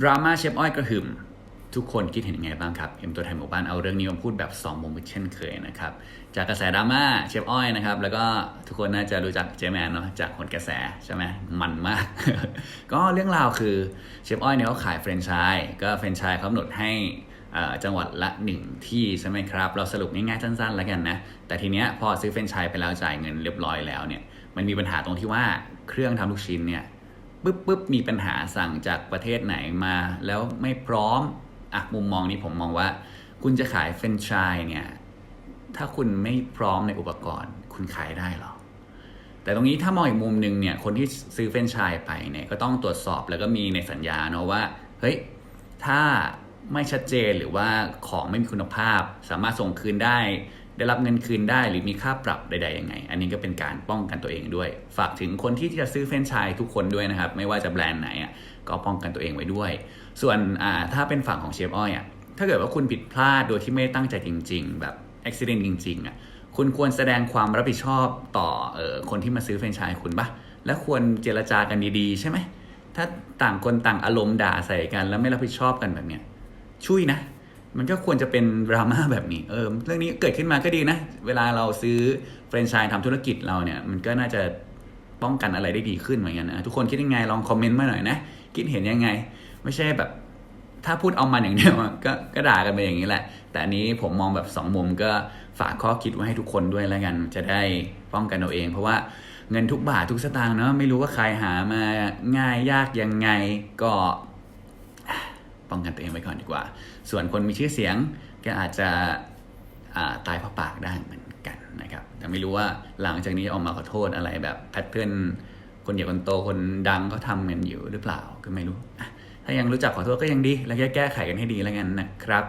ดราม่าเชฟอ้อยกระหึ่มทุกคนคิดเห็นยังไงบ้างครับเอ็มตัวแทนหมู่บ้านเอาเรื่องนี้มาพูดแบบ2มุมเช่นเคยนะครับจากกระแสดราม่าเชฟอ้อยนะครับแล้วก็ทุกคนน่าจะรู้จักเจแมนเนาะจากคนกระแสใช่ไหมมันมาก ก็เรื่องราวคือเชฟอ้อยเนี่ยเขาขายแฟรนไชส์ก็แฟรนไชส์เขากำหนดให้จังหวัดละ 1 ที่ใช่ไหมครับ เราสรุปง่ายๆสั้นๆแล้วกันนะ แต่ทีเนี้ยพอซื้อแฟรนไชส์ไปแล้วจ่ายเงินเรียบร้อยแล้วเนี่ยมันมีปัญหาตรงที่ว่าเครื่องทำลูกชิ้นเนี่ย ปุ๊บปุ๊บมีปัญหาสั่งจากประเทศไหนมา แล้วไม่พร้อมอะมุมมองนี้ผมมองว่า คุณจะขายแฟรนไชส์เนี่ย ถ้าคุณไม่พร้อมในอุปกรณ์ คุณขายได้หรอ แต่ตรงนี้ถ้ามองอีกมุมหนึ่งเนี่ย คนที่ซื้อแฟรนไชส์ไปเนี่ย ก็ต้องตรวจสอบแล้วก็มีในสัญญาเนาะว่า เฮ้ย ถ้าไม่ชัดเจนหรือว่าของไม่มีคุณภาพ สามารถส่งคืนได้ ได้รับเงินคืนได้ หรือมีค่าปรับใดๆยังไง อันนี้ก็เป็นการป้องกันตัวเองด้วย ฝากถึงคนที่จะซื้อแฟรนไชส์ทุกคนด้วยนะครับ ไม่ว่าจะแบรนด์ไหนอะก็ป้องกันตัวเองไว้ด้วย ส่วนอ่าถ้าเป็นฝั่งของเชฟอ้อยอะถ้าเกิดว่าคุณผิดพลาดโดยที่ไม่ได้ตั้งใจจริง ๆ แบบอุบิเหตุจริงๆอะคุณควรแสดงความรับผิดชอบต่อเออคนที่มาซื้อแฟรนไชส์คุณปะและควรเจรจากันดีๆ ใช่ไหมถ้าต่างคนต่างอารมณ์ด่าใส่กัน แล้วไม่รับผิดชอบกันแบบเนี้ยช่วยนะ มันก็ควรจะเป็นดราม่าแบบนี้ เออ เรื่องนี้เกิดขึ้นมาก็ดีนะ เวลาเราซื้อแฟรนไชส์ทำธุรกิจเราเนี่ย มันก็น่าจะป้องกันอะไรได้ดีขึ้นเหมือนกันนะ ทุกคนคิดยังไง ลองคอมเมนต์มาหน่อยนะ คิดเห็นยังไง ไม่ใช่แบบ ถ้าพูดเอามันอย่างเดียวก็ก็ด่ากันไปอย่างนี้แหละ แต่นี้ผมมองแบบสองมุมก็ฝากข้อคิดไว้ให้ทุกคนด้วยแล้วกัน จะได้ป้องกันเอาเอง เพราะว่าเงินทุกบาททุกสตางค์เนาะไม่รู้ว่าใครหามาง่ายยากยังไงก็ ป้องกันตัวเองไว้ก่อนดีกว่า ส่วนคนมีชื่อเสียงก็อาจจะาตายเพราะปากได้เหมือนกันนะครับ แต่ไม่รู้ว่าหลังจากนี้ออกมาขอโทษอะไรแบบแพทเทิร์นคนใหญ่คนโตคนดังก็ทำกันอยู่หรือเปล่าก็ไม่รู้ ถ้ายังรู้จักขอโทษก็ยังดี แล้วแก้ไขกันให้ดีแล้วกันนะครับ